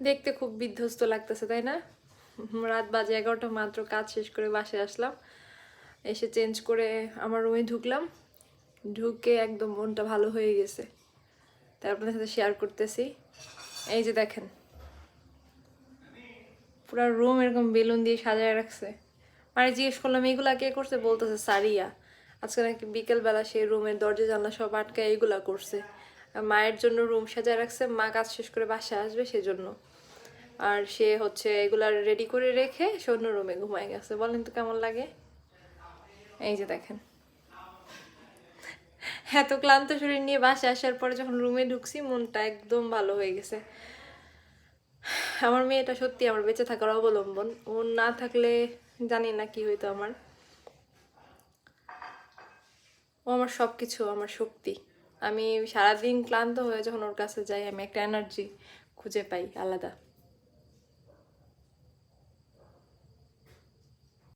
দেখতে খুব বিধ্বস্ত লাগতেছে, তাই না? রাত বাজে এগারোটা মাত্র, কাজ শেষ করে বাসে আসলাম। এসে চেঞ্জ করে আমার রুমে ঢুকলাম। ঢুকে একদম মনটা ভালো হয়ে গেছে। তাই আপনাদের সাথে শেয়ার করতেছি। এই যে দেখেন, পুরো রুম এরকম বেলুন দিয়ে সাজায় রাখছে। মানে জিজ্ঞেস করলাম, এগুলা কে করছে? বলতেছে, সারিয়া। আজকে নাকি বিকেলবেলা সেই রুমের দরজা জানলা সব আটকায় এইগুলা করছে। মায়ের জন্য রুম সাজায় রাখছে, মা কাজ শেষ করে বাসায় আসবে সেজন্য। আর সে হচ্ছে এগুলা রেডি করে রেখে সে অন্য রুমে ঘুমায় গেছে। বলেন তো কেমন লাগে? এই যে দেখেন। এত ক্লান্ত শরীর নিয়ে বাসে আসার পরে যখন রুমে ঢুকছি, মনটা একদম ভালো হয়ে গেছে। আমার মেয়েটা সত্যি আমার বেঁচে থাকার অবলম্বন। ও না থাকলে জানি না কি হইতো আমার। ও আমার সব কিছু আমার শক্তি। আমি সারাদিন ক্লান্ত হয়ে যখন ওর কাছে যাই আমি একটা এনার্জি খুঁজে পাই আলাদা।